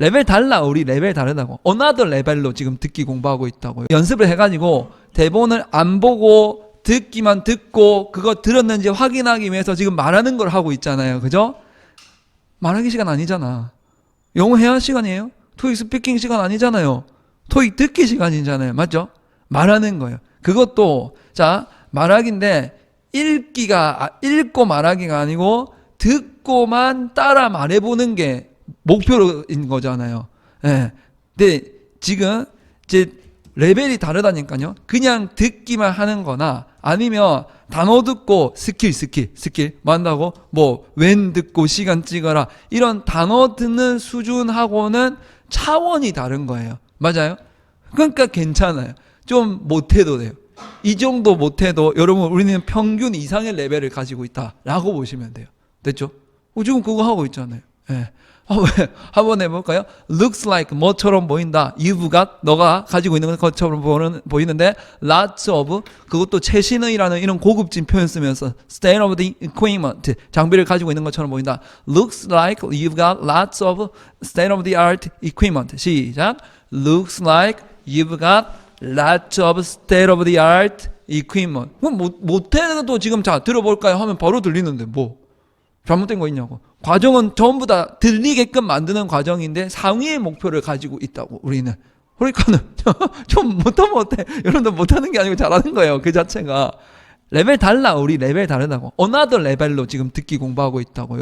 레벨 달라 우리 레벨 다르다고. 어나더 레벨로 지금 듣기 공부하고 있다고요 연습을 해가지고 대본을 안 보고 듣기만 듣고 그거 들었는지 확인하기 위해서 지금 말하는 걸 하고 있잖아요. 그죠? 말하기 시간 아니잖아. 영어 회화 시간이에요? 토익 스피킹 시간 아니잖아요. 토익 듣기 시간이잖아요. 맞죠? 말하는 거예요. 그것도 자 말하기인데 읽기가 아, 읽고 말하기가 아니고 듣고만 따라 말해보는 게 목표인 거잖아요. 예. 근데 지금 이제 레벨이 다르다니까요. 그냥 듣기만 하는 거나 아니면 단어 듣고 스킬 스킬 스킬 뭐 한다고 뭐 웬 듣고 시간 찍어라 이런 단어 듣는 수준하고는 차원이 다른 거예요. 맞아요? 그러니까 괜찮아요. 좀 못해도 돼요. 이 정도 못해도 여러분 우리는 평균 이상의 레벨을 가지고 있다라고 보시면 돼요. 됐죠? 어, 지금 그거 하고 있잖아요. 예. 한번, 해볼까요? Looks like 뭐처럼 보인다. You've got 너가 가지고 있는 것처럼 보는, 보이는데 lots of 그것도 최신의라는 이런 고급진 표현 쓰면서 state of the equipment 장비를 가지고 있는 것처럼 보인다. Looks like you've got lots of state of the art equipment. 시작. Looks like you've got lots of state of the art equipment. 그럼 못, 못해도 지금 자 들어볼까요? 하면 바로 들리는데 뭐 잘못된 거 있냐고. 과정은 전부 다 들리게끔 만드는 과정인데 상위의 목표를 가지고 있다고 우리는. 그러니까는 좀 못하면 못해. 여러분들 못하는 게 아니고 잘하는 거예요. 그 자체가. 레벨 달라 우리 레벨 다르다고. 어나더 레벨로 지금 듣기 공부하고 있다고요.